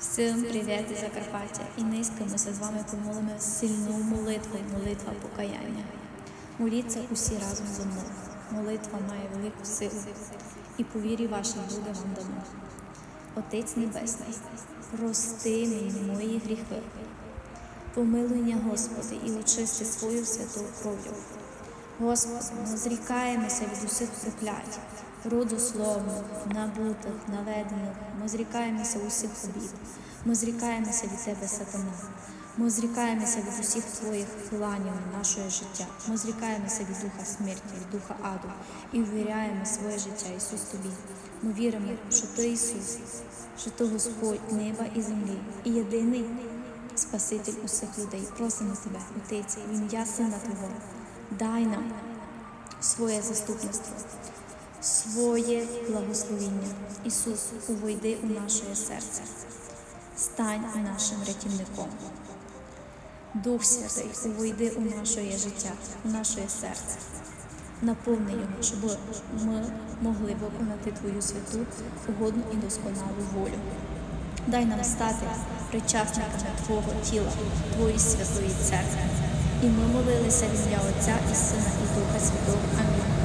Всім привіт із Закарпаття! І низько ми з вами помолимо сильну молитву, молитва покаяння. Моліться усі разом зі мною. Молитва має велику силу, і по вірі вашій буде вам дано. Отець Небесний, прости мені мої гріхи, помилуйня, Господи, і очисти свою святу кров'ю. Господи, ми зрікаємося від усіх проклять, роду словних, набутих, наведених. Ми зрікаємося усіх обід. Ми зрікаємося від Тебе, сатана. Ми зрікаємося від усіх Твоїх планів на наше життя. Ми зрікаємося від духа смерті, від духа аду і ввіряємо своє життя Ісус Тобі. Ми віримо, що Ти Ісус, що Ти Господь неба і землі, і єдиний Спаситель усіх людей. Просимо Тебе, Отець, в ім'я Сина Твого, дай нам своє заступництво, своє благословіння. Ісус, увійди у наше серце, стань нашим рятівником. Дух Святий, увійди у наше життя, у наше серце. Наповни його, щоб ми могли виконати Твою святу, угодну і досконалу волю. Дай нам стати причасниками Твого тіла, Твоєї святої церкви. І ми молилися в ім'я Отця і Сина і Духа Святого. Амінь.